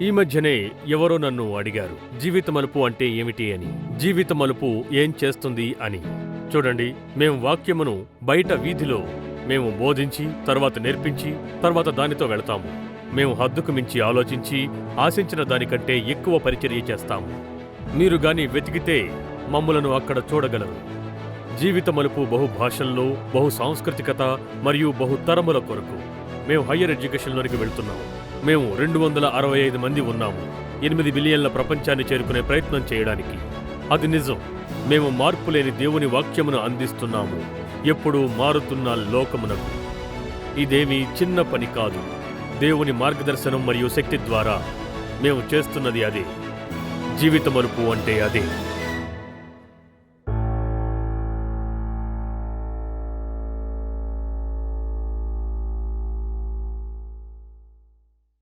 ఈ మధ్యనే ఎవరో నన్ను అడిగారు జీవిత మలుపు అంటే ఏమిటి అని? జీవిత మలుపు ఏం చేస్తుంది అని. చూడండి మేము వాక్యమును బయట వీధిలో మేము బోధించి తర్వాత నేర్పించి తర్వాత దానితో వెళతాము. మేము హద్దుకు మించి ఆలోచించి ఆశించిన దానికంటే ఎక్కువ పరిచర్య చేస్తాము. మీరు గాని వెతికితే మమ్ములను అక్కడ చూడగలరు. జీవిత మలుపు బహు భాషల్లో బహు సాంస్కృతికత మరియు బహు తరముల కొరకు. మేము హయ్యర్ ఎడ్యుకేషన్లోనికి వెళ్తున్నాము. మేము రెండు వందల అరవై ఐదు మంది ఉన్నాము. ఎనిమిది బిలియన్ల ప్రపంచాన్ని చేరుకునే ప్రయత్నం చేయడానికి. అది నిజం. మేము మార్పు లేని దేవుని వాక్యమును అందిస్తున్నాము. ఎప్పుడూ మారుతున్న లోకమునకు. ఇదేమీ చిన్న పని కాదు. దేవుని మార్గదర్శనం మరియు శక్తి ద్వారా మేము చేస్తున్నది అదే. జీవిత మలుపు అంటే అదే.